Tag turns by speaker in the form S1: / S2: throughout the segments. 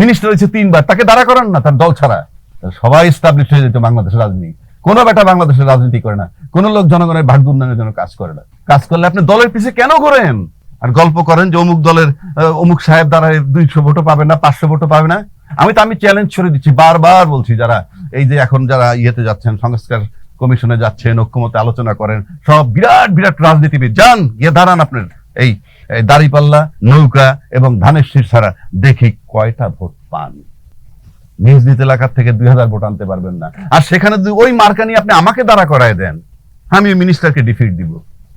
S1: Minister হয়েছে তিনবার, তাকে দাঁড়া করান না, তার দল ছাড়া। সবাই স্টাবলিশ হয়ে যেত বাংলাদেশের রাজনীতি। কোনো বেটা বাংলাদেশের রাজনীতি করে না, কোনো লোক জনগণের ভাগ্য উন্নয়নের জন্য কাজ করে না। কাজ করলে আপনি দলের পিছে কেন করেন আর গল্প করেন যে অমুক দলের অমুক সাহেব দ্বারা দুইশো ভোটও পাবে না, পাঁচশো ভোটও পাবে না। আমি তো, আমি চ্যালেঞ্জ ছড়ে দিচ্ছি, বারবার বলছি যারা, এই যে এখন যারা ইয়েতে যাচ্ছেন, সংস্কার কমিশনে যাচ্ছেন, ঐক্যমতে আলোচনা করেন, সব বিরাট বিরাট রাজনীতিবিদ। যান, গিয়ে দাঁড়ান আপনার। এই দাড়িপাল্লা, নৌকা এবং ধানের শীষ ছাড়া দেখি কয়টা ভোট পান। নিজ নিজ এলাকার থেকে দুই হাজার ভোট আনতে পারবেন না। আর সেখানে ওই মার্কা নিয়ে আপনি আমাকে দাঁড়া করায় দেন, আমি মিনিস্টারকে ডিফিট দিব।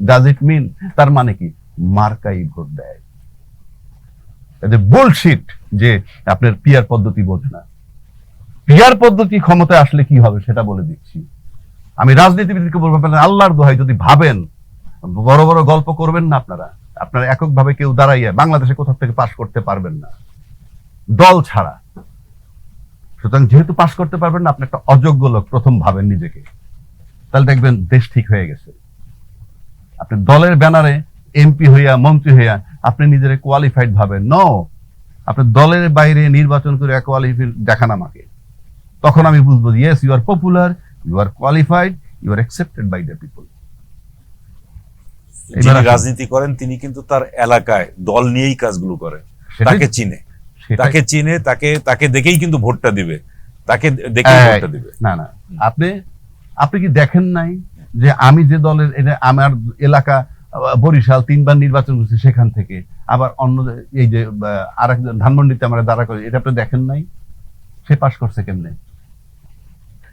S1: ডাজ ইট মিন তার মানে কি? মার্কাই ভোট দেয়। এদের বুলশিট যে আপনার পিয়ার পদ্ধতি বোঝে না। পিয়ার পদ্ধতি ক্ষমতায় আসলে কি হবে সেটা বলে দিচ্ছি। আমি রাজনীতিবিদকে বলব আল্লাহর দোহাই যদি ভাবেন, বড় বড় গল্প করবেন না আপনারা। আপনারা এককভাবে কেউ দাঁড়াইয়া বাংলাদেশে কোথাও থেকে পাশ করতে পারবেন না। দল ছাড়া। সুতরাং যেহেতু পাশ করতে পারবেন না, আপনি একটা অযোগ্য লোক প্রথম ভাবেন নিজেকে। তাহলে দেখবেন দেশ ঠিক হয়ে গেছে। আপনি দলের ব্যানারে এমপি হইয়া, মন্ত্রী হইয়া, আপনি নিজের কোয়ালিফাইড ভাবেন। ন আপনি দলের বাইরে নির্বাচন করে কোয়ালিফাইড দেখান আমাকে। তখন আমি বুঝব yes you are popular you are qualified you are accepted by the people
S2: যিনি রাজনীতি করেন তিনি কিন্তু তার এলাকায় দল নিয়েই কাজগুলো করেন।
S1: সেটাই-
S2: তাকে চিনে। তাকে চিনে তাকে তাকে দেখেই কিন্তু ভোটটা দিবে। তাকে দেখেই ভোটটা দিবে।
S1: না না। আপনি আপনি কি দেখেন নাই যে আমি যে দলের এটা আমার এলাকা বরিশাল তিনবার নির্বাচন করছি সেখান থেকে। আবার অন্য এই যে আর একজন ধানমন্ডিতে আমরা দাঁড়া করি এটা আপনি দেখেন নাই? সে পাশ করছে কেমনে?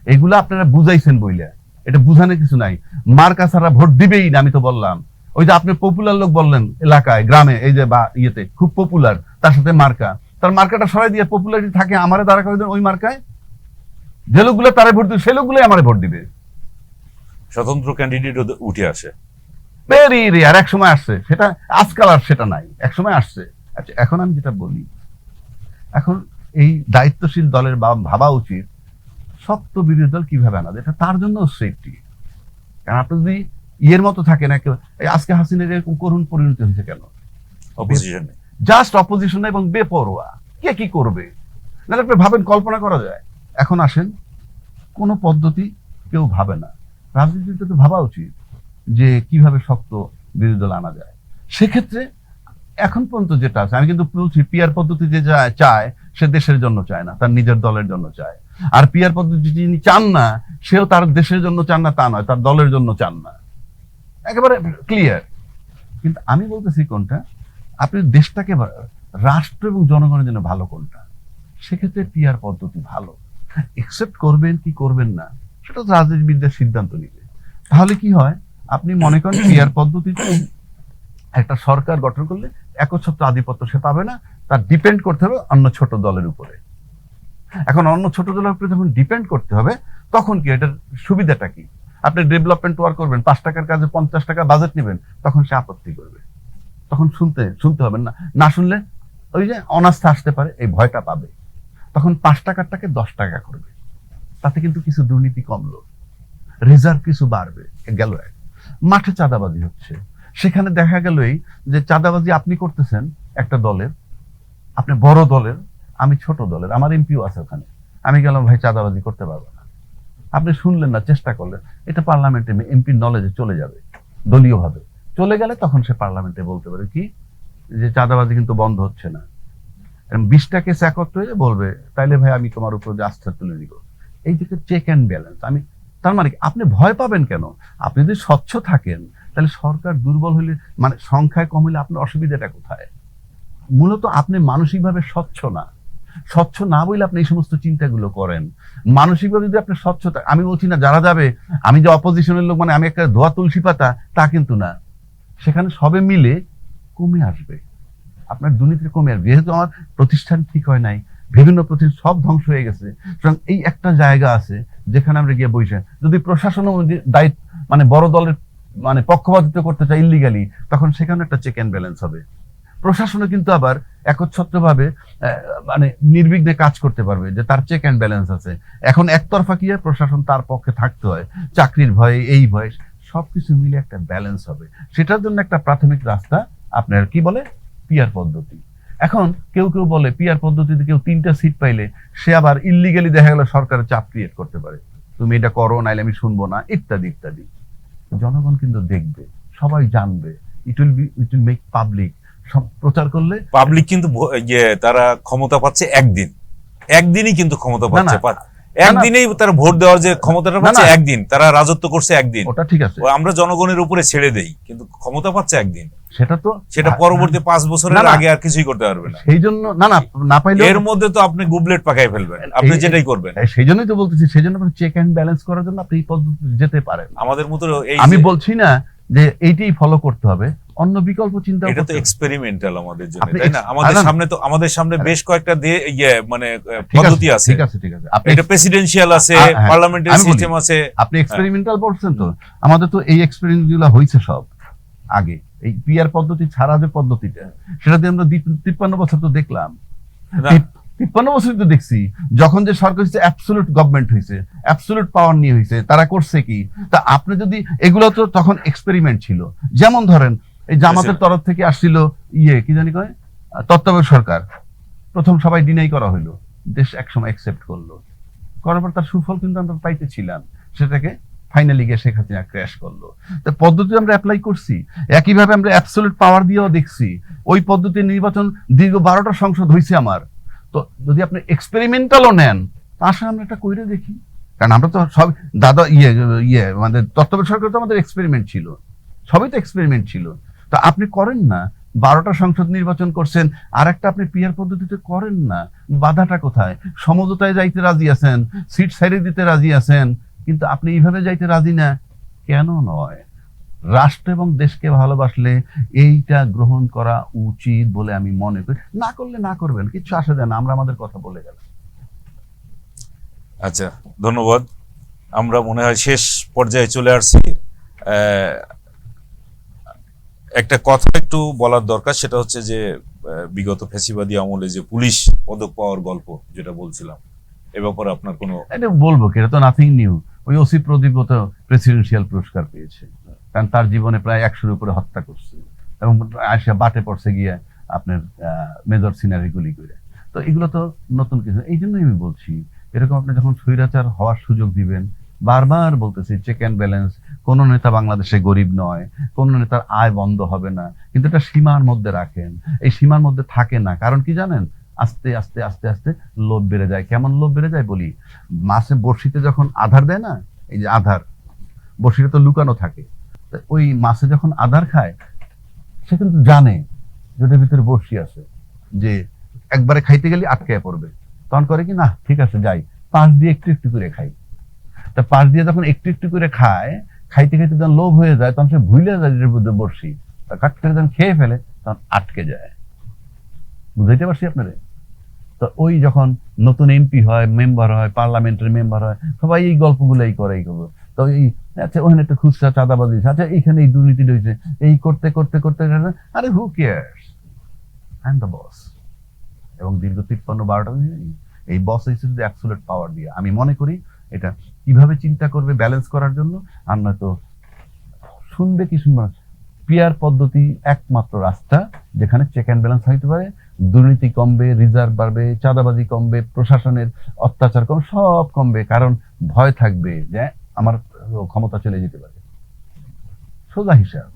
S1: এগুলো আপনারা বুঝাইছেন বইলে। এটা বুঝানোর কিছু নাই। মার্কা ছাড়া ভোট দিবেই না আমি তো বললাম। ওই যে আপনি পপুলার লোক বললেন এলাকায় গ্রামে এই যে বা ইয়েতে খুব পপুলার তার সাথে মার্কা। তার মার্কাটা সরাই দিয়ে পপুলারিটি থাকে আমারে দাঁড়া করে দেন ওই মার্কায়? যে লোকগুলো তারে ভোট দিবে সেই লোকগুলোই আমারে ভোট দিবে।
S2: স্বতন্ত্র ক্যান্ডিডেট উঠে আসে।
S1: ভেরি রেয়ার এক সময় আসছে। সেটা আজকাল আর সেটা নাই এক সময় আসছে। আচ্ছা এখন আমি যেটা বলি এখন এই দায়িত্বশীল দলের বা- ভাবা উচিত শক্ত বিরোধী দল কীভাবে আনা? এটা তার জন্য সেফটি কারণ আপনি যদি ইয়ের মতো থাকে না আজকে হাসিনের এরকম করুণ পরিণতি হয়েছে কেন?
S2: অপোজিশনে
S1: জাস্ট অপোজিশন এবং বেপরোয়া। কে কি করবে? না আপনি ভাবেন কল্পনা করা যায়। এখন আসেন কোন পদ্ধতি কেউ ভাবে না। রাজনীতিতে তো ভাবা উচিত যে কীভাবে শক্ত বিরোধী দল আনা যায়। সেক্ষেত্রে এখন পর্যন্ত যেটা আছে আমি কিন্তু বলছি পিয়ার পদ্ধতি যে চায় সে দেশের জন্য চায় না তার নিজের দলের জন্য চায়। আর পিয়ার পদ্ধতি যিনি চান না সেও তার দেশের জন্য চান না তা নয় তার দলের জন্য চান না। একেবারে ক্লিয়ার কিন্তু আমি বলতেছি কোনটা? আপনি দেশটাকে রাষ্ট্র এবং জনগণের জন্য ভালো কোনটা? সেক্ষেত্রে পিয়ার পদ্ধতি ভালো। একসেপ্ট করবেন কি করবেন না, সেটা রাজনীতিবিদদের সিদ্ধান্ত নিবে। তাহলে কি হয়? আপনি মনে করেন পিয়ার পদ্ধতিতে একটা সরকার গঠন করলে একচ্ছত্র আধিপত্য সে পাবে না, তার ডিপেন্ড করতে হবে অন্য ছোট দলের উপরে। এখন অন্য ছোট দলের উপরে যখন ডিপেন্ড করতে হবে, তখন কি এটার সুবিধাটা কি? আপনি ডেভেলপমেন্ট ওয়ার্ক করবেন, পাঁচ টাকার কাজে পঞ্চাশ টাকা বাজেট নেবেন, তখন সে আপত্তি করবে। তখন শুনতে শুনতে হবে না না শুনলে ওই যে অনাস্থা আসতে পারে, এই ভয়টা পাবে। তখন পাঁচ টাকারটাকে দশ টাকা করবে। তাতে কিন্তু কিছু দুর্নীতি কমলো রিজার্ভ কিছু বাড়বে। গেল এক। মাঠে চাঁদাবাজি হচ্ছে। সেখানে দেখা গেলই যে চাঁদাবাজি আপনি করতেছেন একটা দলের, আপনি বড় দলের, আমি ছোট দলের, আমার এমপিও আছে ওখানে। আমি গেলাম, ভাই, চাঁদাবাজি করতে পারব আপনি শুনলেন না, চেষ্টা করলেন। এটা পার্লামেন্টে এমপির নলেজে চলে যাবে, দলীয়ভাবে। চলে গেলে তখন সে পার্লামেন্টে বলতে পারে, কি? যে চাঁদাবাজি কিন্তু বন্ধ হচ্ছে না। বিশটাকে একত্র হয়ে বলবে, তাইলে ভাই আমি তোমার উপর যে আস্থা তুলে নিব। এই দিকে চেক অ্যান্ড ব্যালেন্স আমি তার মানে? আপনি ভয় পাবেন কেন? আপনি যদি স্বচ্ছ থাকেন, তাহলে সরকার দুর্বল হলে মানে সংখ্যায় কম হলে আপনার অসুবিধাটা কোথায়? মূলত আপনি মানসিকভাবে স্বচ্ছ না। স্বচ্ছ না বলে আপনি এই সমস্ত চিন্তাগুলো করেন। মানসিকভাবে যদি আপনি স্বচ্ছ থাক- আমি বলছি না যারা যাবে, আমি যে অপোজিশনের লোক মানে আমি একটা ধোয়া তুলসী পাতা, তা কিন্তু না। সেখানে সবে মিলে কমে আসবে। আপনার দুর্নীতি কমে আসবে। যেহেতু আমার প্রতিষ্ঠান ঠিক হয় নাই, বিভিন্ন প্রতিষ্ঠান সব ধ্বংস হয়ে গেছে। সুতরাং এই একটা জায়গা আছে, যেখানে আমরা গিয়ে বসে, যদি প্রশাসন দায়িত্ব মানে বড় দলের মানে পক্ষপাতিত্ব করতে চায় ইলিগালি তখন সেখানে একটা চেক অ্যান্ড ব্যালেন্স হবে। প্রশাসনও কিন্তু আবার একচ্ছত্রভাবে মানে নির্বিঘ্নে কাজ করতে পারবে যে তার চেক অ্যান্ড ব্যালেন্স আছে। এখন একতরফা কি প্রশাসন তার পক্ষে থাকতে হয়? চাকরির ভয়ে, এই ভয়ে, সবকিছু মিলে একটা ব্যালেন্স হবে। সেটার জন্য একটা প্রাথমিক রাস্তা আপনার কি বলে? পিয়ার পদ্ধতি। এখন কেউ কেউ বলে পিআর পদ্ধতিতে কেউ তিনটা সিট পাইলে সে আবার ইলিগালি দেখা গেল সরকারের চাপ ক্রিয়েট করতে পারে। তুমি এটা করো, নাইলে আমি শুনব না, ইত্যাদি ইত্যাদি। জনগণ কিন্তু দেখবে, সবাই জানবে it will be it will make public সব প্রচার করলে
S2: পাবলিক কিন্তু ভো- ইয়ে তারা ক্ষমতা পাচ্ছে একদিন। একদিনই কিন্তু ক্ষমতা পাচ্ছে একদিনেই তারা ভোট দেওয়ার যে ক্ষমতাটা পাচ্ছে একদিন তারা রাজত্ব করছে একদিন।
S1: ওটা ঠিক আছে।
S2: আমরা জনগণের উপরে ছেড়ে দেই কিন্তু ক্ষমতা পাচ্ছে একদিন।
S1: সেটা তো
S2: সেটা পরবর্তী পাঁচ বছরের। আগে আর কিছুই করতে পারবে না।
S1: সেই জন্য না না না পাইলে
S2: এর মধ্যে তো আপনি গুবলেট পাকাই ফেলবেন। আপনি যেটাই করবেন।
S1: সেই জন্যই তো বলতেছি সেই জন্য চেক অ্যান্ড ব্যালেন্স করার জন্য আপনি এই পদ্ধতি যেতে পারেন।
S2: আমাদের মতো এই
S1: আমি বলছি না যে এইটাই ফলো করতে হবে। অন্য বিকল্প চিন্তা
S2: এটা তো এক্সপেরিমেন্টাল আমাদের জন্য তাই না? আমাদের। সামনে তো আমাদের সামনে বেশ কয়েকটা দিয়ে ইয়ে মানে পদ্ধতি আছে।
S1: ঠিক আছে ঠিক আছে। আপনি
S2: এটা প্রেসিডেন্সিয়াল আছে
S1: আ- হ্যাঁ,
S2: পার্লামেন্টারি সিস্টেম আছে।
S1: আপনি এক্সপেরিমেন্টাল বলছেন তো। আমাদের তো এই এক্সপেরিমেন্টগুলো হয়েছে সব আগে। এই পিআর পদ্ধতি ছাড়া যে পদ্ধতিটা সেটা দিয়ে আমরা তিপ্পান্ন বছর তো দেখলাম। তিপ্পান্ন বছর তো দেখছি। যখন যে সরকার হচ্ছে অ্যাবসোলুট গভর্নমেন্ট হয়েছে অ্যাবসোলুট পাওয়ার নিয়ে হয়েছে তারা করছে কি? তা আপনি যদি এগুলো তো তখন এক্সপেরিমেন্ট ছিল। যেমন ধরেন এই জামাতের তরফ থেকে আসছিল ইয়ে কি জানি কয়? তত্ত্বাবধায়ক সরকার। প্রথম সবাই ডিনাই করা হইল। দেশ একসময় অ্যাকসেপ্ট করল। করার পর তার সুফল কিন্তু আমরা পাইতেছিলাম। সেটাকে ফাইনালি গিয়ে শেখ হাসিনা ক্র্যাশ করল। তো পদ্ধতি আমরা অ্যাপ্লাই করছি। একইভাবে আমরা অ্যাবসোলুট পাওয়ার দিয়েও দেখছি। ওই পদ্ধতির নির্বাচন দীর্ঘ বারোটা সংসদ হয়েছে আমার। তো যদি আপনি এক্সপেরিমেন্টালও নেন তার সাথে আমরা একটা কইরে দেখি। কারণ আমরা তো সব দাদা ইয়ে ইয়ে আমাদের তত্ত্বাবধায়ক সরকার তো আমাদের এক্সপেরিমেন্ট ছিল। সবই তো এক্সপেরিমেন্ট ছিল। তো আপনি করেন না। বারোটা সংসদ নির্বাচন করছেন আর একটা আপনি পিয়ার পদ্ধতিতে করেন না। বাধাটা কোথায়? সমঝোতায় যাইতে রাজি আছেন, সিট সাইডে দিতে রাজি আছেন, কিন্তু আপনি এইভাবে যাইতে রাজি না, কেন নয়? রাষ্ট্র এবং দেশকে ভালোবাসলে এইটা গ্রহণ করা উচিত বলে আমি মনে করি। না করলে না করবেন কিছু আসে যায় না, আমরা আমাদের কথা বলে গেলাম।
S2: আচ্ছা ধন্যবাদ। আমরা মনে হয় শেষ পর্যায়ে চলে আসছি। একটা কথা একটু বলার দরকার, সেটা হচ্ছে যে বিগত ফ্যাসিবাদী আমলে যে পুলিশ পদক পাওয়ার গল্প যেটা বলছিলাম, এ ব্যাপারে আপনার কোনো
S1: এটা বলব কি? তো নাথিং নিউ ওই ওসি প্রদীপ তো প্রেসিডেন্সিয়াল পুরস্কার পেয়েছে। কারণ তার জীবনে প্রায় একশোর উপরে হত্যা করছে। এবং আসা বাটে পড়ছে গিয়ে আপনার মেজর সিনারি গুলি করে। তো এগুলো তো নতুন কিছু। এই জন্যই আমি বলছি, এরকম আপনি যখন স্বৈরাচার হওয়ার সুযোগ দিবেন, বারবার বলতেছি চেক অ্যান্ড ব্যালেন্স কোন নেতা বাংলাদেশে গরিব নয়, কোন নেতার আয় বন্ধ হবে না, কিন্তু এটা সীমার মধ্যে রাখেন। এই সীমার মধ্যে থাকে না, কারণ কি জানেন? আস্তে আস্তে আস্তে আস্তে লোভ বেড়ে যায়। কেমন লোভ বেড়ে যায় বলি? মাছে বড়শিতে যখন আধার দেয় না, এই যে আধার, বড়শিটা তো লুকানো থাকে। ওই মাছে যখন আধার খায়, সে কিন্তু জানে যে ওটার ভিতরে বড়শি আছে, যে একবারে খাইতে গেলে আটকায় পড়বে। তখন করে কি, না, ঠিক আছে, যাই। পাশ দিয়ে একটু একটু করে খাই। তা পাশ দিয়ে যখন একটু একটু করে খায় খাইতে খাইতে যখন লোভ হয়ে যায়, তখন সে ভুলে যায় এটার মধ্যে বড়শি। তা কাট করে যখন খেয়ে ফেলে, তখন আটকে যায়। বুঝাইতে পারছি আপনারে? তো ওই যখন নতুন এমপি হয় মেম্বার হয় পার্লামেন্টের মেম্বার হয়, সবাই এই গল্পগুলোই করে এই গল্প তো এই আচ্ছা ওখানে একটা খুচরা চাঁদাবাজি আচ্ছা এইখানে এই দুর্নীতি রয়েছে। এই করতে করতে করতে আরে who cares I the boss এবং দীর্ঘ তিপ্পান্ন, বারোটা এই বস হয়েছে শুধু অ্যাবসুলেট পাওয়ার দিয়ে আমি মনে করি এটা। কীভাবে চিন্তা করবে ব্যালেন্স করার জন্য? আমরা তো শুনবে কি শুনবে না। পিয়ার পদ্ধতি একমাত্র রাস্তা যেখানে চেক অ্যান্ড ব্যালেন্স হইতে পারে। দুর্নীতি কমবে রিজার্ভ বাড়বে, চাঁদাবাজি কমবে, প্রশাসনের অত্যাচার কমবে, সব কমবে। কারণ ভয় থাকবে যে আমার ক্ষমতা চলে যেতে পারে। সোজা হিসাব।